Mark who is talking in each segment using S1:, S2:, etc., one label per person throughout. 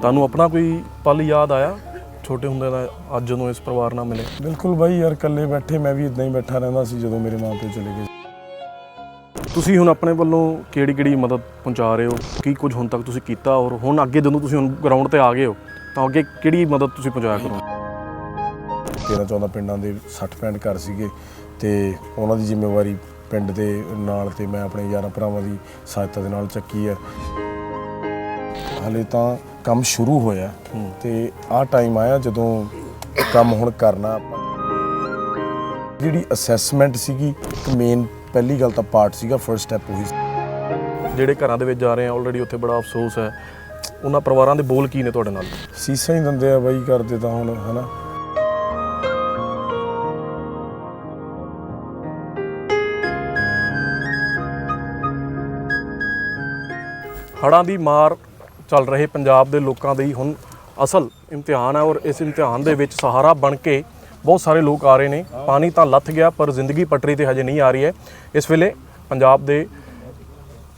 S1: ਤੁਹਾਨੂੰ ਆਪਣਾ ਕੋਈ ਪਲ ਯਾਦ ਆਇਆ? ਛੋਟੇ ਹੁੰਦੇ ਦਾ ਅੱਜ ਜਦੋਂ ਇਸ ਪਰਿਵਾਰ ਨਾਲ ਮਿਲੇ।
S2: ਬਿਲਕੁਲ ਬਾਈ ਯਾਰ ਇਕੱਲੇ ਬੈਠੇ ਮੈਂ ਵੀ ਇਦਾਂ ਹੀ ਬੈਠਾ ਰਹਿੰਦਾ ਸੀ ਜਦੋਂ ਮੇਰੇ ਮਾਂ ਪਿਓ ਚਲੇ ਗਏ।
S1: ਤੁਸੀਂ ਹੁਣ ਆਪਣੇ ਵੱਲੋਂ ਕਿਹੜੀ ਕਿਹੜੀ ਮਦਦ ਪਹੁੰਚਾ ਰਹੇ ਹੋ? ਕੀ ਕੁਝ ਹੁਣ ਤੱਕ ਤੁਸੀਂ ਕੀਤਾ ਔਰ ਹੁਣ ਅੱਗੇ ਜਦੋਂ ਤੁਸੀਂ ਹੁਣ ਗਰਾਊਂਡ ਤੇ ਆ ਗਏ ਹੋ ਤਾਂ ਅੱਗੇ ਕਿਹੜੀ ਮਦਦ ਤੁਸੀਂ ਪਹੁੰਚਾਇਆ ਕਰੋ?
S2: 13 14 ਪਿੰਡਾਂ ਦੇ 60 65 ਘਰ ਸੀਗੇ ਤੇ ਉਹਨਾਂ ਦੀ ਜ਼ਿੰਮੇਵਾਰੀ ਪਿੰਡ ਦੇ ਨਾਲ ਤੇ ਮੈਂ ਆਪਣੇ ਯਾਰਾਂ ਭਰਾਵਾਂ ਦੀ ਸਹਾਇਤਾ ਦੇ ਨਾਲ ਚੱਕੀ ਹੈ ਹਲੇ ਤਾਂ ਕੰਮ ਸ਼ੁਰੂ ਹੋਇਆ। ਤੇ ਆਹ ਟਾਈਮ ਆਇਆ ਜਦੋਂ ਕੰਮ ਹੁਣ ਕਰਨਾ ਆਪਾਂ ਜਿਹੜੀ ਅਸੈਸਮੈਂਟ ਸੀਗੀ ਇੱਕ ਮੇਨ ਪਹਿਲੀ ਗੱਲ ਤਾਂ ਪਾਰਟ ਸੀਗਾ ਫਰਸਟ ਸਟੈਪ ਉਹੀ ਸੀ।
S1: ਜਿਹੜੇ ਘਰਾਂ ਦੇ ਵਿੱਚ ਜਾ ਰਹੇ ਆ ਆਲਰੇਡੀ ਉੱਥੇ ਬੜਾ ਅਫਸੋਸ ਹੈ ਉਹਨਾਂ ਪਰਿਵਾਰਾਂ ਦੇ ਬੋਲ ਕੀ ਨੇ ਤੁਹਾਡੇ ਨਾਲ
S2: ਸੀਸਾਂ ਹੀ ਦਿੰਦੇ ਆ ਬਾਈ ਕਰਦੇ ਤਾਂ ਹੁਣ ਹਨਾ
S1: ਹੜ੍ਹਾਂ ਦੀ ਮਾਰ ਚੱਲ ਰਹੇ ਪੰਜਾਬ ਦੇ ਲੋਕਾਂ ਦੀ ਹੁਣ ਅਸਲ ਇਮਤਿਹਾਨ ਹੈ ਔਰ ਇਸ ਇਮਤਿਹਾਨ ਦੇ ਵਿੱਚ ਸਹਾਰਾ ਬਣ ਕੇ ਬਹੁਤ ਸਾਰੇ ਲੋਕ ਆ ਰਹੇ ਨੇ। ਪਾਣੀ ਤਾਂ ਲੱਥ ਗਿਆ, ਪਰ ਜ਼ਿੰਦਗੀ ਪਟਰੀ ਤੇ ਹਜੇ ਨਹੀਂ ਆ ਰਹੀ ਹੈ। ਇਸ ਵੇਲੇ ਪੰਜਾਬ ਦੇ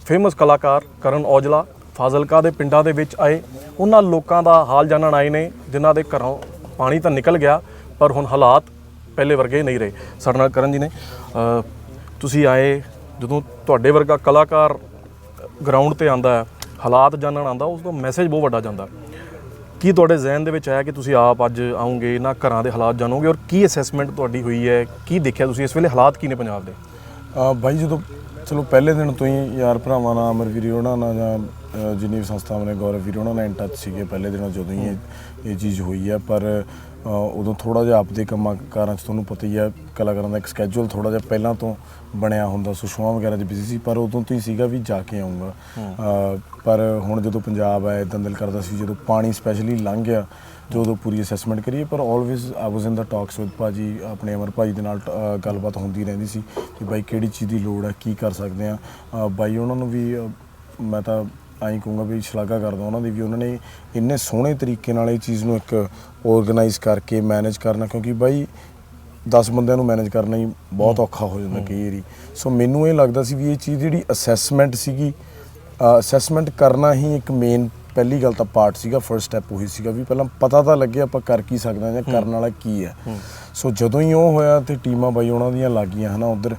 S1: ਫੇਮਸ ਕਲਾਕਾਰ ਕਰਨ ਔਜਲਾ, ਫਾਜ਼ਿਲਕਾ ਦੇ ਪਿੰਡਾਂ ਦੇ ਵਿੱਚ ਆਏ। ਉਹਨਾਂ ਲੋਕਾਂ ਦਾ ਹਾਲ ਜਾਣਨ ਆਏ ਨੇ, ਜਿਨ੍ਹਾਂ ਦੇ ਘਰੋਂ ਪਾਣੀ ਤਾਂ ਨਿਕਲ ਗਿਆ, ਪਰ ਹੁਣ ਹਾਲਾਤ ਪਹਿਲੇ ਵਰਗੇ ਨਹੀਂ ਰਹੇ। ਸਾਡੇ ਨਾਲ ਕਰਨ ਜੀ ਨੇ ਤੁਸੀਂ ਆਏ, ਜਦੋਂ ਤੁਹਾਡੇ ਵਰਗਾ ਕਲਾਕਾਰ ਗਰਾਊਂਡ ਤੇ ਆਂਦਾ ਹੈ ਹਾਲਾਤ ਜਾਣਨ ਆਉਂਦਾ ਉਸ ਦਾ ਮੈਸੇਜ ਬਹੁਤ ਵੱਡਾ ਜਾਂਦਾ। ਕੀ ਤੁਹਾਡੇ ਜ਼ਿਹਨ ਦੇ ਵਿੱਚ ਆਇਆ ਕਿ ਤੁਸੀਂ ਆਪ ਅੱਜ ਆਉਂਗੇ ਨਾ ਘਰਾਂ ਦੇ ਹਾਲਾਤ ਜਾਣੋਗੇ ਔਰ ਕੀ ਅਸੈਸਮੈਂਟ ਤੁਹਾਡੀ ਹੋਈ ਹੈ, ਕੀ ਦੇਖਿਆ ਤੁਸੀਂ, ਇਸ ਵੇਲੇ ਹਾਲਾਤ ਕੀ ਨੇ ਪੰਜਾਬ ਦੇ?
S2: ਬਾਈ ਜਦੋਂ, ਚਲੋ ਪਹਿਲੇ ਦਿਨ ਤੋਂ ਹੀ ਯਾਰ ਭਰਾਵਾਂ ਨਾਲ ਅਮਰਵੀਰ ਉਹਨਾਂ ਨਾਲ ਜਾਂ ਜਿੰਨੀ ਵੀ ਸੰਸਥਾਵਾਂ ਨੇ, ਗੌਰਵ ਵੀਰ ਉਹਨਾਂ ਨਾਲ ਇਨ ਟੱਚ ਸੀਗੇ ਪਹਿਲੇ ਦਿਨੋਂ ਜਦੋਂ ਹੀ ਇਹ ਇਹ ਚੀਜ਼ ਹੋਈ ਹੈ, ਪਰ ਉਦੋਂ ਥੋੜਾ ਜਿਹਾ ਆਪਦੇ ਕੰਮਾਂ ਕਾਰਾਂ 'ਚ ਤੁਹਾਨੂੰ ਪਤਾ ਹੀ ਹੈ ਕਲਾਕਾਰਾਂ ਦਾ ਇੱਕ ਸਕੇਜੂਲ ਥੋੜਾ ਜਿਹਾ ਪਹਿਲਾਂ ਤੋਂ ਬਣਿਆ ਹੁੰਦਾ ਸੋ ਸ਼ੋਆਂ ਵਗੈਰਾ 'ਚ ਬਿਜ਼ੀ ਸੀ ਪਰ ਉਦੋਂ ਤੋਂ ਹੀ ਸੀਗਾ ਵੀ ਜਾ ਕੇ ਆਉਂਗਾ ਪਰ ਹੁਣ ਜਦੋਂ ਪੰਜਾਬ ਆਇਆ ਇਦਾਂ ਦਿਲ ਕਰਦਾ ਸੀ ਜਦੋਂ ਪਾਣੀ ਸਪੈਸ਼ਲੀ ਲੰਘ ਗਿਆ ਜਦੋਂ ਪੂਰੀ ਅਸੈਸਮੈਂਟ ਕਰੀਏ ਪਰ always I was in the talks with ਭਾਜੀ ਆਪਣੇ ਅਮਰ ਭਾਜੀ ਦੇ ਨਾਲ ਗੱਲਬਾਤ ਹੁੰਦੀ ਰਹਿੰਦੀ ਸੀ ਕਿ ਬਾਈ ਕਿਹੜੀ ਚੀਜ਼ ਦੀ ਲੋੜ ਹੈ ਕੀ ਕਰ ਸਕਦੇ ਆ ਬਾਈ ਉਹਨਾਂ ਨੂੰ ਵੀ ਮੈਂ ਤਾਂ ਆਈ ਕਹੂੰਗਾ ਵੀ ਸ਼ਲਾਘਾ ਕਰਦਾ ਉਹਨਾਂ ਦੀ ਵੀ ਉਹਨਾਂ ਨੇ ਇੰਨੇ ਸੋਹਣੇ ਤਰੀਕੇ ਨਾਲ ਇਹ ਚੀਜ਼ ਨੂੰ ਇੱਕ ਆਰਗੇਨਾਈਜ਼ ਕਰਕੇ ਮੈਨੇਜ ਕਰਨਾ ਕਿਉਂਕਿ ਬਾਈ 10 ਬੰਦਿਆਂ ਨੂੰ ਮੈਨੇਜ ਕਰਨਾ ਹੀ ਬਹੁਤ ਔਖਾ ਹੋ ਜਾਂਦਾ ਕਈ ਵਾਰੀ। ਸੋ ਮੈਨੂੰ ਇਹ ਲੱਗਦਾ ਸੀ ਵੀ ਇਹ ਚੀਜ਼ ਜਿਹੜੀ ਅਸੈਸਮੈਂਟ ਸੀਗੀ ਅਸੈਸਮੈਂਟ ਕਰਨਾ ਹੀ ਇੱਕ ਮੇਨ ਪਹਿਲੀ ਗੱਲ ਤਾਂ ਪਾਰਟ ਸੀਗਾ ਫਰਸਟ ਸਟੈਪ ਉਹੀ ਸੀਗਾ ਵੀ ਪਹਿਲਾਂ ਪਤਾ ਤਾਂ ਲੱਗੇ ਆਪਾਂ ਕਰ ਕੀ ਸਕਦੇ ਹਾਂ ਜਾਂ ਕਰਨ ਵਾਲਾ ਕੀ ਹੈ। ਸੋ ਜਦੋਂ ਹੀ ਉਹ ਹੋਇਆ ਤੇ ਟੀਮਾਂ ਬਾਈ ਉਹਨਾਂ ਦੀਆਂ ਲੱਗੀਆਂ ਹਨਾ ਉਧਰ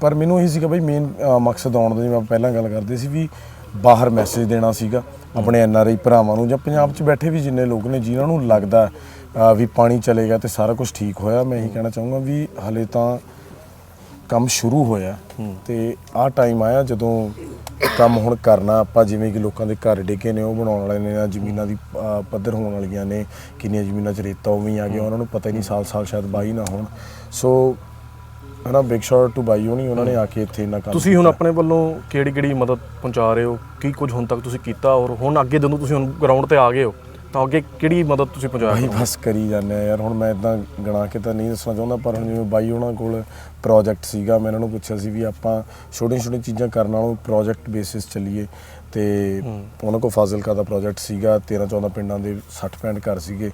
S2: ਪਰ ਮੈਨੂੰ ਇਹ ਸੀਗਾ ਬਈ ਮੇਨ ਮਕਸਦ ਆਉਣ ਦਾ ਜਿਵੇਂ ਆਪਾਂ ਪਹਿਲਾਂ ਗੱਲ ਕਰਦੇ ਸੀ ਵੀ ਬਾਹਰ ਮੈਸੇਜ ਦੇਣਾ ਸੀਗਾ ਆਪਣੇ ਐਨ ਆਰ ਆਈ ਭਰਾਵਾਂ ਨੂੰ ਜਾਂ ਪੰਜਾਬ 'ਚ ਬੈਠੇ ਵੀ ਜਿੰਨੇ ਲੋਕ ਨੇ ਜਿਨ੍ਹਾਂ ਨੂੰ ਲੱਗਦਾ ਵੀ ਪਾਣੀ ਚਲੇਗਾ ਤੇ ਸਾਰਾ ਕੁਝ ਠੀਕ ਹੋਇਆ ਮੈਂ ਇਹੀ ਕਹਿਣਾ ਚਾਹੂੰਗਾ ਵੀ ਹਲੇ ਤਾਂ ਕੰਮ ਸ਼ੁਰੂ ਹੋਇਆ ਤੇ ਆਹ ਟਾਈਮ ਆਇਆ ਜਦੋਂ ਕੰਮ ਹੁਣ ਕਰਨਾ ਆਪਾਂ ਜਿਵੇਂ ਕਿ ਲੋਕਾਂ ਦੇ ਘਰ ਡਿੱਗੇ ਨੇ ਉਹ ਬਣਾਉਣ ਵਾਲੇ ਨੇ ਜਾਂ ਜ਼ਮੀਨਾਂ ਦੀ ਪੱਧਰ ਹੋਣ ਵਾਲੀਆਂ ਨੇ ਕਿੰਨੀਆਂ ਜ਼ਮੀਨਾਂ 'ਚ ਰੇਤਾ ਉਵੇਂ ਆ ਗਿਆ ਉਹਨਾਂ ਨੂੰ ਪਤਾ ਹੀ ਨਹੀਂ ਸਾਲ ਸਾਲ ਸ਼ਾਇਦ ਬਾਈ ਨਾ ਹੋਣ। ਸੋ ਹਨਾ ਬਿਗ ਸ਼ਾਟ ਟੂ ਬਾਈ ਹੋਣੀ ਉਹਨਾਂ ਨੇ ਆ ਕੇ ਇੱਥੇ ਇੰਨਾ ਕੰਮ
S1: ਤੁਸੀਂ ਹੁਣ। ਆਪਣੇ ਵੱਲੋਂ ਕਿਹੜੀ ਕਿਹੜੀ ਮਦਦ ਪਹੁੰਚਾ ਰਹੇ ਹੋ ਕੀ ਕੁਝ ਹੁਣ ਤੱਕ ਤੁਸੀਂ ਕੀਤਾ ਔਰ ਹੁਣ ਅੱਗੇ ਜਦੋਂ ਤੁਸੀਂ ਹੁਣ ਗਰਾਊਂਡ ਤੇ ਆ ਗਏ ਹੋ ਤਾਂ ਅੱਗੇ ਕਿਹੜੀ ਮਦਦ ਤੁਸੀਂ ਪਹੁੰਚਾਇਆ
S2: ਬਾਈ
S1: ਕਰੋਗੇ?
S2: ਬਸ ਕਰੀ ਜਾਂਦੇ ਆ ਯਾਰ ਹੁਣ ਮੈਂ ਇਦਾਂ ਗਣਾ ਕੇ ਤਾਂ ਨਹੀਂ ਦੱਸਣਾ ਚਾਹੁੰਦਾ ਪਰ ਹੁਣ ਜਿਵੇਂ ਬਾਈ ਉਹਨਾਂ ਕੋਲ ਪ੍ਰੋਜੈਕਟ ਸੀਗਾ ਮੈਂ ਇਹਨਾਂ ਨੂੰ ਪੁੱਛਿਆ ਸੀ ਵੀ ਆਪਾਂ ਛੋਟੀਆਂ ਛੋਟੀਆਂ ਚੀਜ਼ਾਂ ਕਰਨ ਨਾਲੋਂ ਪ੍ਰੋਜੈਕਟ ਬੇਸਿਸ ਚੱਲੀਏ ਤੇ ਉਹਨਾਂ ਕੋਲ ਫਾਜ਼ਿਲਕਾ ਦਾ ਪ੍ਰੋਜੈਕਟ ਸੀਗਾ 13 14 ਪਿੰਡਾਂ ਦੇ 60 65 ਘਰ ਸੀਗੇ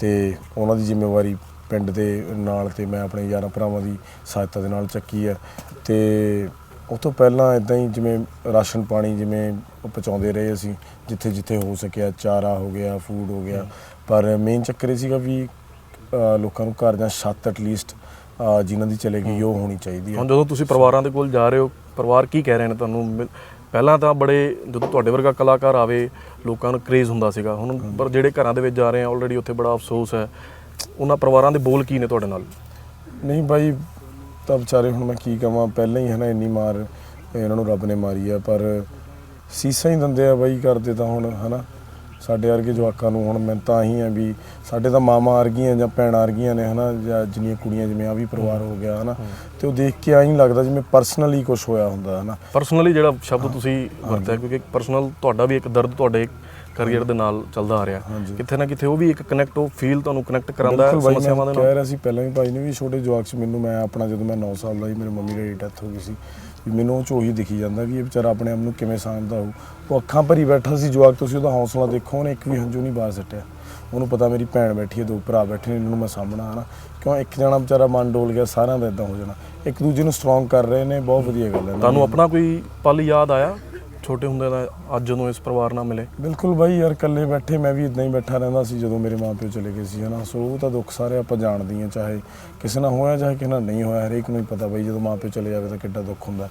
S2: ਤੇ ਉਹਨਾਂ ਦੀ ਜ਼ਿੰਮੇਵਾਰੀ ਪਿੰਡ ਦੇ ਨਾਲ ਤੇ ਮੈਂ ਆਪਣੇ ਯਾਰਾਂ ਭਰਾਵਾਂ ਦੀ ਸਹਾਇਤਾ ਦੇ ਨਾਲ ਚੱਕੀ ਹੈ। ਤੇ ਉਹ ਤੋਂ ਪਹਿਲਾਂ ਇਦਾਂ ਹੀ ਜਿਵੇਂ ਰਾਸ਼ਨ ਪਾਣੀ ਜਿਵੇਂ ਪਹੁੰਚਾਉਂਦੇ ਰਹੇ ਅਸੀਂ ਜਿੱਥੇ ਜਿੱਥੇ ਹੋ ਸਕਿਆ ਚਾਰਾ ਹੋ ਗਿਆ ਫੂਡ ਹੋ ਗਿਆ। ਪਰ ਮੇਨ ਚੱਕਰ ਇਹ ਸੀਗਾ ਵੀ ਲੋਕਾਂ ਨੂੰ ਘਰ ਜਾਂ ਛੱਤ ਐਟਲੀਸਟ ਜਿਨ੍ਹਾਂ ਦੀ ਚਲੇਗੀ ਉਹ ਹੋਣੀ ਚਾਹੀਦੀ ਹੈ।
S1: ਹੁਣ ਜਦੋਂ ਤੁਸੀਂ ਪਰਿਵਾਰਾਂ ਦੇ ਕੋਲ ਜਾ ਰਹੇ ਹੋ ਪਰਿਵਾਰ ਕੀ ਕਹਿ ਰਹੇ ਨੇ ਤੁਹਾਨੂੰ? ਪਹਿਲਾਂ ਤਾਂ ਬੜੇ ਜਦੋਂ ਤੁਹਾਡੇ ਵਰਗਾ ਕਲਾਕਾਰ ਆਵੇ ਲੋਕਾਂ ਨੂੰ ਕ੍ਰੇਜ਼ ਹੁੰਦਾ ਸੀਗਾ। ਹੁਣ ਪਰ ਜਿਹੜੇ ਘਰਾਂ ਦੇ ਵਿੱਚ ਜਾ ਰਹੇ ਆ ਆਲਰੇਡੀ ਉੱਥੇ ਬੜਾ ਅਫਸੋਸ ਹੈ। ਉਹਨਾਂ ਪਰਿਵਾਰਾਂ ਦੇ ਬੋਲ ਕੀ ਨੇ ਤੁਹਾਡੇ ਨਾਲ?
S2: ਨਹੀਂ ਬਾਈ ਤਾਂ ਵਿਚਾਰੇ ਹੁਣ ਮੈਂ ਕੀ ਕਵਾਂ ਪਹਿਲਾਂ ਹੀ ਹਨਾ ਇੰਨੀ ਮਾਰ ਇਹਨਾਂ ਨੂੰ ਰੱਬ ਨੇ ਮਾਰੀ ਆ ਪਰ ਸੀਸਾਂ ਹੀ ਦਿੰਦੇ ਆ ਬਾਈ ਕਰਦੇ ਤਾਂ ਹੁਣ ਹਨਾ? ਸਾਡੇ ਵਰਗੇ ਜਵਾਕਾਂ ਨੂੰ ਹੁਣ ਮੈਂ ਤਾਂ ਹੀ ਆ ਵੀ ਸਾਡੇ ਤਾਂ ਮਾਮਾ ਵਰਗੀਆਂ ਜਾਂ ਭੈਣਾਂ ਵਰਗੀਆਂ ਨੇ ਹਨਾ? ਜਾਂ ਜਿੰਨੀਆਂ ਕੁੜੀਆਂ ਜਿਵੇਂ ਆ ਵੀ ਪਰਿਵਾਰ ਹੋ ਗਿਆ ਹਨਾ? ਤੇ ਉਹ ਦੇਖ ਕੇ ਆਈ ਲੱਗਦਾ ਜਿਵੇਂ ਪਰਸਨਲੀ ਕੁਝ ਹੋਇਆ ਹੁੰਦਾ ਹਨਾ?
S1: ਪਰਸਨਲੀ ਜਿਹੜਾ ਸ਼ਬਦ ਤੁਸੀਂ ਵਰਤਿਆ ਕਿਉਂਕਿ ਪਰਸਨਲ ਤੁਹਾਡਾ ਵੀ ਇੱਕ ਦਰਦ ਤੁਹਾਡੇ ਕੈਰੀਅਰ ਦੇ ਨਾਲ ਚੱਲਦਾ ਆ ਰਿਹਾ। ਕਿਤੇ ਨਾ ਕਿਤੇ ਉਹ ਵੀ ਇੱਕ ਕਨੈਕਟ ਉਹ ਫੀਲ ਤੁਹਾਨੂੰ ਕਨੈਕਟ ਕਰਾਉਂਦਾ ਹੈ ਸਮੱਸਿਆਵਾਂ ਦੇ
S2: ਮੈਂ ਕਹਿ
S1: ਨਾਲ
S2: ਰਿਹਾ ਸੀ ਪਹਿਲਾਂ ਵੀ ਭਾਈ ਨੇ ਵੀ ਛੋਟੇ ਜਵਾਕ ਚ ਮੈਨੂੰ ਮੈਂ ਆਪਣਾ ਜਦੋਂ ਮੈਂ 9 ਸਾਲ ਦਾ ਸੀ ਮੇਰੇ ਮੰਮੀ ਡੈਡੀ ਡੈਥ ਹੋ ਗਈ ਸੀ ਵੀ ਮੈਨੂੰ ਉਹ ਚ ਉਹੀ ਦਿਖੀ ਜਾਂਦਾ ਵੀ ਇਹ ਵਿਚਾਰਾ ਆਪਣੇ ਆਪ ਨੂੰ ਕਿਵੇਂ ਸਾਂਭਦਾ ਹੋਊ। ਉਹ ਅੱਖਾਂ ਭਰੀ ਬੈਠਾ ਸੀ ਜਵਾਕ ਤੁਸੀਂ ਉਹਦਾ ਹੌਸਲਾ ਦੇਖੋ ਉਹਨੇ ਇੱਕ ਵੀ ਹੰਝੂ ਨਹੀਂ ਬਾਹਰ ਸੱਟਿਆ। ਉਹਨੂੰ ਪਤਾ ਮੇਰੀ ਭੈਣ ਬੈਠੀ ਹੈ ਦੋ ਭਰਾ ਬੈਠੇ ਨੇ ਇਹਨਾਂ ਨੂੰ ਮੈਂ ਸਾਂਭਣਾ ਹਨਾ। ਕਿਉਂ ਇੱਕ ਜਣਾ ਵਿਚਾਰਾ ਮਨ ਡੋਲ ਗਿਆ ਸਾਰਿਆਂ ਦਾ ਇਦਾਂ ਹੋ ਜਾਣਾ। ਇੱਕ ਦੂਜੇ ਨੂੰ ਸਟਰੋਂਗ ਕਰ ਰਹੇ ਨੇ ਬਹੁਤ ਵਧੀਆ ਗੱਲ ਹੈ।
S1: ਤੁਹਾਨੂੰ ਆਪਣਾ ਕੋਈ ਪਲ ਯਾਦ ਆਇਆ? ਛੋਟੇ ਹੁੰਦੇ ਦਾ ਅੱਜ ਜਦੋਂ ਇਸ ਪਰਿਵਾਰ ਨਾਲ ਮਿਲੇ?
S2: ਬਿਲਕੁਲ ਬਾਈ ਯਾਰ ਇਕੱਲੇ ਬੈਠੇ ਮੈਂ ਵੀ ਇਦਾਂ ਹੀ ਬੈਠਾ ਰਹਿੰਦਾ ਸੀ ਜਦੋਂ ਮੇਰੇ ਮਾਪਿਓ ਚਲੇ ਗਏ ਸੀ ਹਨਾ? ਸੋ ਉਹ ਤਾਂ ਦੁੱਖ ਸਾਰੇ ਆਪਾਂ ਜਾਣਦੇ ਹਾਂ ਚਾਹੇ ਕਿਸੇ ਨਾਲ ਹੋਇਆ ਚਾਹੇ ਕਿਸੇ ਨਾਲ ਨਹੀਂ ਹੋਇਆ ਹਰੇਕ ਨੂੰ ਹੀ ਪਤਾ ਬਾਈ ਜਦੋਂ ਮਾਪਿਓ ਚਲੇ ਜਾਵੇ ਤਾਂ ਕਿੱਡਾ ਦੁੱਖ ਹੁੰਦਾ।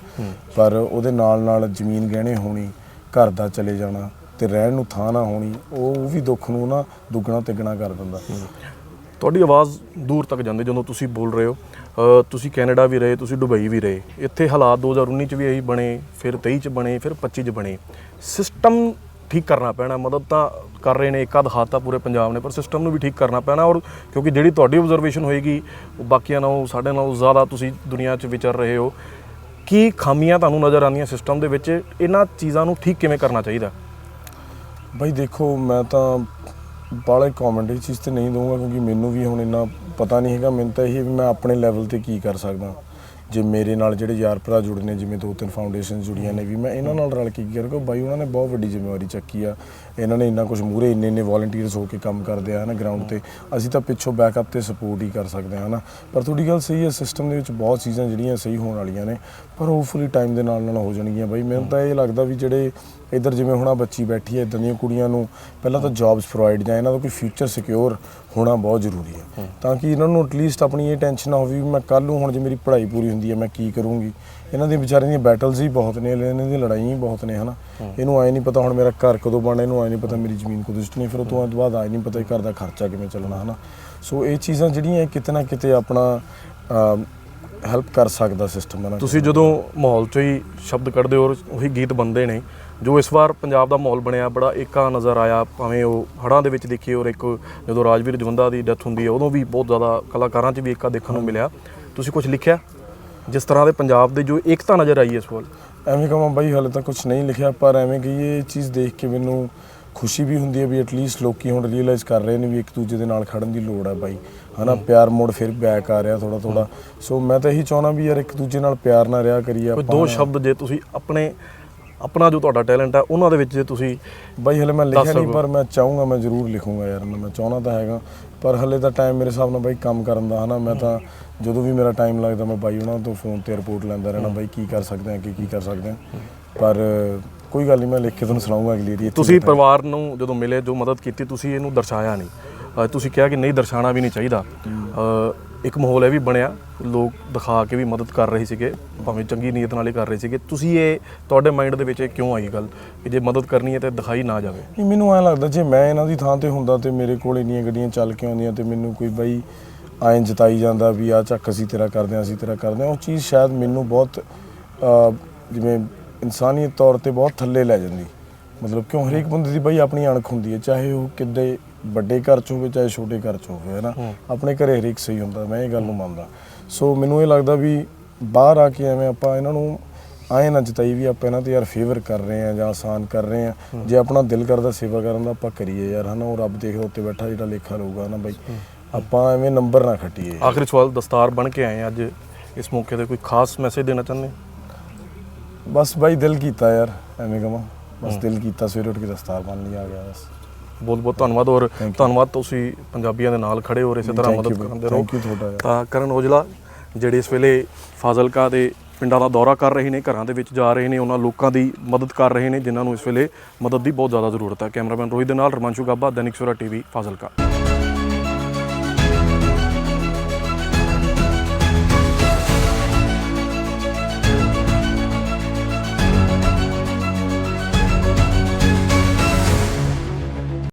S2: ਪਰ ਉਹਦੇ ਨਾਲ ਨਾਲ ਜ਼ਮੀਨ ਗਹਿਣੇ ਹੋਣੀ ਘਰ ਦਾ ਚਲੇ ਜਾਣਾ ਤੇ ਰਹਿਣ ਨੂੰ ਥਾਂ ਨਾ ਹੋਣੀ ਉਹ ਵੀ ਦੁੱਖ ਨੂੰ ਨਾ ਦੁੱਗਣਾ ਤਿੱਗਣਾ ਕਰ ਦਿੰਦਾ।
S1: ਤੁਹਾਡੀ ਆਵਾਜ਼ ਦੂਰ ਤੱਕ ਜਾਂਦੀ ਜਦੋਂ ਤੁਸੀਂ ਬੋਲ ਰਹੇ ਹੋ। ਤੁਸੀਂ ਕੈਨੇਡਾ ਵੀ ਰਹੇ, ਤੁਸੀਂ ਦੁਬਈ ਵੀ ਰਹੇ। ਇੱਥੇ ਹਾਲਾਤ 2019 ਚ ਵੀ ਇਹੀ ਬਣੇ, ਫਿਰ 23 ਚ ਬਣੇ, ਫਿਰ 25 ਚ ਬਣੇ। ਸਿਸਟਮ ਠੀਕ ਕਰਨਾ ਪੈਣਾ, ਮਦਦ ਤਾਂ ਕਰ ਰਹੇ ਨੇ, ਇੱਕ ਆਧ ਹੱਥ ਤਾਂ ਪੂਰੇ ਪੰਜਾਬ ਨੇ, ਪਰ ਸਿਸਟਮ ਨੂੰ ਵੀ ਠੀਕ ਕਰਨਾ ਪੈਣਾ ਔਰ ਕਿਉਂਕਿ ਜਿਹੜੀ ਤੁਹਾਡੀ ਆਬਜ਼ਰਵੇਸ਼ਨ ਹੋਏਗੀ, ਉਹ ਬਾਕੀਆਂ ਨਾਲੋਂ, ਸਾਡੇ ਨਾਲੋਂ ਜ਼ਿਆਦਾ ਤੁਸੀਂ ਦੁਨੀਆ 'ਚ ਵਿਚਰ ਰਹੇ ਹੋ। ਕੀ ਖਾਮੀਆਂ ਤੁਹਾਨੂੰ ਨਜ਼ਰ ਆਉਂਦੀਆਂ ਸਿਸਟਮ ਦੇ ਵਿੱਚ? ਇਹਨਾਂ ਚੀਜ਼ਾਂ ਨੂੰ ਠੀਕ ਕਿਵੇਂ ਕਰਨਾ ਚਾਹੀਦਾ?
S2: ਬਾਈ ਦੇਖੋ, ਮੈਂ ਤਾਂ ਬਾਲੇ ਕਮੈਂਟ ਇਸ ਚੀਜ਼ ਤੇ ਨਹੀਂ ਦਊਂਗਾ ਕਿਉਂਕਿ ਮੈਨੂੰ ਵੀ ਹੁਣ ਇੰਨਾ ਪਤਾ ਨਹੀਂ ਹੈਗਾ, ਮੈਨੂੰ ਤਾਂ ਇਹ ਵੀ ਮੈਂ ਆਪਣੇ ਲੈਵਲ ਤੇ ਕੀ ਕਰ ਸਕਦਾ। ਜੇ ਮੇਰੇ ਨਾਲ ਜਿਹੜੇ ਯਾਰ ਭਰਾ ਜੁੜੇ ਨੇ, ਜਿਵੇਂ ਦੋ ਤਿੰਨ ਫਾਊਂਡੇਸ਼ਨ ਜੁੜੀਆਂ ਨੇ ਵੀ, ਮੈਂ ਇਹਨਾਂ ਨਾਲ ਰਲ ਕੇ ਕੀ ਕਰਾਂ? ਕਿਉਂਕਿ ਬਾਈ ਉਹਨਾਂ ਨੇ ਬਹੁਤ ਵੱਡੀ ਜ਼ਿੰਮੇਵਾਰੀ ਚੱਕੀ ਆ। ਇਹਨਾਂ ਨੇ ਇੰਨਾ ਕੁਝ ਮੂਰੇ ਇੰਨੇ ਇੰਨੇ ਵੋਲੰਟੀਅਰਸ ਹੋ ਕੇ ਕੰਮ ਕਰਦੇ ਆ, ਹਨਾ ਗਰਾਊਂਡ ਤੇ। ਅਸੀਂ ਤਾਂ ਪਿੱਛੋਂ ਬੈਕਅਪ ਤੇ ਸਪੋਰਟ ਹੀ ਕਰ ਸਕਦੇ ਹਾਂ ਹਨਾ। ਪਰ ਤੁਹਾਡੀ ਗੱਲ ਸਹੀ ਹੈ ਸਿਸਟਮ ਦੇ ਵਿੱਚ ਬਹੁਤ ਚੀਜ਼ਾਂ ਜਿਹੜੀਆਂ ਸਹੀ ਹੋਣ ਵਾਲੀਆਂ ਨੇ। ਪਰ ਹੋਪਫੁਲੀ ਟਾਈਮ ਦੇ ਨਾਲ ਨਾਲ ਹੋ ਜਾਣਗੀਆਂ ਬਾਈ। ਮੈਨੂੰ ਤਾਂ ਇਹ ਲੱਗਦਾ ਵੀ ਜਿਹੜੇ ਇੱਧਰ ਜਿਵੇਂ ਹੁਣ ਆਹ ਬੱਚੀ ਬੈਠੀ ਹੈ ਇਦਾਂ ਦੀਆਂ ਕੁੜੀਆਂ ਨੂੰ, ਪਹਿਲਾਂ ਤਾਂ ਜੌਬਸ ਪ੍ਰੋਵਾਈਡ ਜਾਂ ਇਹਨਾਂ ਦਾ ਕੋਈ ਫਿਊਚਰ ਸਿਕਿਉਰ ਹੋਣਾ ਬਹੁਤ ਜ਼ਰੂਰੀ ਹੈ। ਤਾਂ ਕਿ ਇਹਨਾਂ ਨੂੰ ਐਟਲੀਸਟ ਆਪਣੀ ਇਹ ਟੈਨਸ਼ਨ ਨਾ ਹੋਵੇ ਵੀ ਮੈਂ ਕੱਲ ਨੂੰ ਹੁਣ ਜੇ ਮੇਰੀ ਪੜ੍ਹਾਈ ਪੂਰੀ ਹੁੰਦੀ ਹੈ ਮੈਂ ਕੀ ਕਰੂੰਗੀ? ਇਹਨਾਂ ਦੀ ਵਿਚਾਰਿਆਂ ਦੀਆਂ ਬੈਟਲਸ ਹੀ ਬਹੁਤ ਨੇ ਇਹਨਾਂ ਦੀਆਂ ਲੜਾਈਆਂ ਹੀ ਬਹੁਤ ਨੇ ਹਨਾ? ਇਹਨੂੰ ਆਏ ਨਹੀਂ ਪਤਾ ਹੁਣ ਮੇਰਾ ਘਰ ਕਦੋਂ ਬਣਨਾ ਇਹਨੂੰ ਆਏ ਨਹੀਂ ਪਤਾ ਮੇਰੀ ਜ਼ਮੀਨ ਕਦੋਂ ਦਿਸਣੀ ਫਿਰ ਉਹ ਤੋਂ ਬਾਅਦ ਆਏ ਨਹੀਂ ਪਤਾ ਇਹ ਘਰ ਦਾ ਖਰਚਾ ਕਿਵੇਂ ਚੱਲਣਾ ਹਨਾ? ਸੋ ਇਹ ਚੀਜ਼ਾਂ ਜਿਹੜੀਆਂ ਇਹ ਕਿਤੇ ਨਾ ਕਿਤੇ ਆਪਣਾ ਹੈਲਪ ਕਰ ਸਕਦਾ ਸਿਸਟਮ ਹਨਾ?
S1: ਤੁਸੀਂ ਜਦੋਂ ਮਾਹੌਲ ਚੋਂ ਹੀ ਸ਼ਬਦ ਕੱਢਦੇ ਹੋ ਉਹੀ ਗੀਤ ਬਣਦੇ ਨੇ ਜੋ ਇਸ ਵਾਰ ਪੰਜਾਬ ਦਾ ਮਾਹੌਲ ਬਣਿਆ ਬੜਾ ਏਕਾ ਨਜ਼ਰ ਆਇਆ। ਭਾਵੇਂ ਉਹ ਹੜ੍ਹਾਂ ਦੇ ਵਿੱਚ ਦੇਖੀਏ ਔਰ ਇੱਕ ਜਦੋਂ ਰਾਜਵੀਰ ਜਵੰਦਾ ਦੀ ਡੈਥ ਹੁੰਦੀ ਹੈ ਉਦੋਂ ਵੀ ਬਹੁਤ ਜ਼ਿਆਦਾ ਕਲਾਕਾਰਾਂ 'ਚ ਵੀ ਏਕਾ ਦੇਖਣ ਨੂੰ ਮਿਲਿਆ। ਤੁਸੀਂ ਕੁਝ ਲਿਖਿਆ? ਜਿਸ ਤਰ੍ਹਾਂ ਦੇ ਪੰਜਾਬ ਦੇ ਜੋ ਏਕਤਾ ਨਜ਼ਰ ਆਈ ਇਸ ਵੱਲ।
S2: ਐਵੇਂ ਕਹਾਂ ਬਾਈ ਹਾਲੇ ਤਾਂ ਕੁਝ ਨਹੀਂ ਲਿਖਿਆ ਪਰ ਐਵੇਂ ਕਿ ਇਹ ਚੀਜ਼ ਦੇਖ ਕੇ ਮੈਨੂੰ ਖੁਸ਼ੀ ਵੀ ਹੁੰਦੀ ਹੈ ਵੀ ਐਟਲੀਸਟ ਲੋਕੀ ਹੁਣ ਰੀਅਲਾਈਜ਼ ਕਰ ਰਹੇ ਨੇ ਵੀ ਇੱਕ ਦੂਜੇ ਦੇ ਨਾਲ ਖੜਨ ਦੀ ਲੋੜ ਹੈ ਬਾਈ। ਹਨਾ ਪਿਆਰ ਮੋੜ ਫਿਰ ਬੈਕ ਆ ਰਿਹਾ ਥੋੜਾ ਥੋੜਾ ਸੋ ਮੈਂ ਤਾਂ ਇਹੀ ਚਾਹਣਾ ਵੀ ਯਾਰ ਇੱਕ ਦੂਜੇ ਨਾਲ ਪਿਆਰ ਨਾਲ ਰਿਹਾ ਕਰੀਏ
S1: ਕੋਈ
S2: ਆਪਾਂ।
S1: ਦੋ ਸ਼ਬਦ ਜੇ ਤੁਸੀਂ ਆਪਣੇ ਆਪਣਾ ਜੋ ਤੁਹਾਡਾ ਟੈਲੈਂਟ ਹੈ ਉਹਨਾਂ ਦੇ ਵਿੱਚ ਜੇ ਤੁਸੀਂ
S2: ਬਾਈ ਹਲੇ ਮੈਂ ਲਿਖਿਆ ਨਹੀਂ। ਪਰ ਮੈਂ ਚਾਹੂੰਗਾ ਮੈਂ ਜ਼ਰੂਰ ਲਿਖੂੰਗਾ ਯਾਰ ਮੈਂ ਚਾਹਣਾ ਤਾਂ ਹੈਗਾ। ਪਰ ਹਲੇ ਤਾਂ ਟਾਈਮ ਮੇਰੇ ਹਿਸਾਬ ਨਾਲ ਬਾਈ ਕੰਮ ਕਰਨ ਦਾ ਹਨਾ ਮੈਂ ਤਾਂ ਜਦੋਂ ਵੀ ਮੇਰਾ ਟਾਈਮ ਲੱਗਦਾ ਮੈਂ ਬਾਈ ਉਹਨਾਂ ਤੋਂ ਫੋਨ ਤੇ ਰਿਪੋਰਟ ਲੈਂਦਾ ਰਹਿਣਾ ਬਾਈ ਕੀ ਕਰ ਸਕਦੇ ਆ ਕੀ ਕੀ ਕਰ ਸਕਦੇ ਆ। ਪਰ ਕੋਈ ਗੱਲ ਨਹੀਂ ਮੈਂ ਲਿਖ ਕੇ ਤੁਹਾਨੂੰ ਸੁਣਾਉਂਗਾ ਅਗਲੀ ਇੱਥੇ
S1: ਤੁਸੀਂ। ਪਰਿਵਾਰ ਨੂੰ ਜਦੋਂ ਮਿਲੇ ਜੋ ਮਦਦ ਕੀਤੀ ਤੁਸੀਂ ਇਹਨੂੰ ਦਰਸਾਇਆ ਨਹੀਂ। ਤੁਸੀਂ ਕਿਹਾ ਕਿ ਨਹੀਂ ਦਰਸਾਉਣਾ ਵੀ ਨਹੀਂ ਚਾਹੀਦਾ। ਇੱਕ ਮਾਹੌਲ ਇਹ ਵੀ ਬਣਿਆ, ਲੋਕ ਦਿਖਾ ਕੇ ਵੀ ਮਦਦ ਕਰ ਰਹੇ ਸੀਗੇ, ਭਾਵੇਂ ਚੰਗੀ ਨੀਅਤ ਨਾਲ ਹੀ ਕਰ ਰਹੇ ਸੀਗੇ। ਤੁਸੀਂ ਇਹ ਤੁਹਾਡੇ ਮਾਈਂਡ ਦੇ ਵਿੱਚ ਇਹ ਕਿਉਂ ਆਈ ਗੱਲ? ਕਿ ਜੇ ਮਦਦ ਕਰਨੀ ਹੈ ਤਾਂ ਦਿਖਾਈ ਨਾ ਜਾਵੇ।
S2: ਨਹੀਂ, ਮੈਨੂੰ ਐਂ ਲੱਗਦਾ ਜੇ ਮੈਂ ਇਹਨਾਂ ਦੀ ਥਾਂ ਤੇ ਹੁੰਦਾ ਤੇ ਮੇਰੇ ਕੋਲ ਇੰਨੀਆਂ ਗੱਡੀਆਂ ਚੱਲ ਕੇ ਆਉਂਦੀਆਂ ਤੇ ਮੈਨੂੰ ਕੋਈ ਬਾਈ ਐਂ ਜਤਾਈ ਜਾਂਦਾ ਵੀ ਆ ਚੱਕ ਅਸੀਂ ਤੇਰਾ ਕਰਦੇ ਹਾਂ, ਅਸੀਂ ਤੇਰਾ ਕਰਦੇ ਹਾਂ, ਉਹ ਚੀਜ਼ ਸ਼ਾਇਦ ਮੈਨੂੰ ਬਹੁਤ ਜਿਵੇਂ ਇਨਸਾਨੀਅਤ ਤੌਰ ਤੇ ਬਹੁਤ ਥੱਲੇ ਲੈ ਜਾਂਦੀ। ਮਤਲਬ ਕਿਉਂ ਹਰੇਕ ਬੰਦੇ ਦੀ ਬਾਈ ਆਪਣੀ ਅਣਖ ਹੁੰਦੀ ਹੈ, ਚਾਹੇ ਉਹ ਕਿੱਡੇ ਵੱਡੇ ਘਰ ਚ ਹੋਵੇ ਚਾਹੇ ਛੋਟੇ ਘਰ ਚ ਹੋਵੇ ਹੈ। ਨਾ ਆਪਣੇ ਘਰੇ ਹਰੇਕ ਸਹੀ ਹੁੰਦਾ ਮੈਂ ਇਹ ਗੱਲ ਨੂੰ ਮੰਨਦਾ। ਸੋ ਮੈਨੂੰ ਇਹ ਲੱਗਦਾ ਵੀ ਬਾਹਰ ਆ ਕੇ ਐਵੇਂ ਆਪਾਂ ਇਹਨਾਂ ਨੂੰ ਆਏ ਨਾ ਜਤਾਈ ਵੀ ਆਪਾਂ ਇਹਨਾਂ ਤੇ ਯਾਰ ਫੇਵਰ ਕਰ ਰਹੇ ਆ ਜਾਂ ਆਸਾਨ ਕਰ ਰਹੇ ਆ ਜੇ ਆਪਣਾ ਦਿਲ ਕਰਦਾ ਸੇਵਾ ਕਰਨ ਦਾ ਆਪਾਂ ਕਰੀਏ ਯਾਰ ਹਨਾ? ਉਹ ਰੱਬ ਦੇਖਦਾ ਉੱਤੇ ਬੈਠਾ ਜਿਹੜਾ ਲੇਖਾ ਲਊਗਾ ਨਾ ਬਾਈ? ਆਪਾਂ ਐਵੇਂ ਨੰਬਰ ਨਾ ਖੱਟੀਏ।
S1: ਆਖਰੀ ਸਵਾਲ ਦਸਤਾਰ ਬਣ ਕੇ ਆਏ ਅੱਜ ਇਸ ਮੌਕੇ ਤੇ ਕੋਈ ਖਾਸ ਮੈਸੇਜ ਦੇਣਾ ਚਾਹੁੰਦੇ?
S2: ਬਸ ਬਾਈ ਦਿਲ ਕੀਤਾ ਯਾਰ ਐਵੇਂ ਕਹਾਂ ਬਸ ਦਿਲ ਕੀਤਾ ਸਵੇਰੇ ਉੱਠ ਕੇ ਦਸਤਾਰ ਬਣ ਲਈ ਆ ਗਿਆ ਬਸ।
S1: ਬਹੁਤ ਬਹੁਤ ਧੰਨਵਾਦ ਔਰ. ਧੰਨਵਾਦ ਤੁਸੀਂ ਪੰਜਾਬੀਆਂ ਦੇ ਨਾਲ ਖੜੇ ਹੋ ਰਹੇ ਇਸੇ ਤਰ੍ਹਾਂ ਮਦਦ. ਕਰਦੇ ਰਹੋ। ਤਾਂ ਕਰਨ ਔਜਲਾ ਜਿਹੜੇ ਇਸ ਵੇਲੇ ਫਾਜ਼ਿਲਕਾ ਦੇ ਪਿੰਡਾਂ ਦਾ ਦੌਰਾ ਕਰ ਰਹੇ ਨੇ ਘਰਾਂ ਦੇ ਵਿੱਚ ਜਾ ਰਹੇ ਨੇ ਉਹਨਾਂ ਲੋਕਾਂ ਦੀ ਮਦਦ ਕਰ ਰਹੇ ਨੇ ਜਿਨ੍ਹਾਂ ਨੂੰ ਇਸ ਵੇਲੇ ਮਦਦ ਦੀ ਬਹੁਤ ਜ਼ਿਆਦਾ ਜ਼ਰੂਰਤ ਹੈ ਕੈਮਰਾਮੈਨ ਰੋਹਿਤ ਦੇ ਨਾਲ ਰਮਾਂਸ਼ੂ ਗਾਬਾ ਦੈਨਿਕ ਸਵੇਰਾ ਟੀਵੀ ਫਾਜ਼ਿਲਕਾ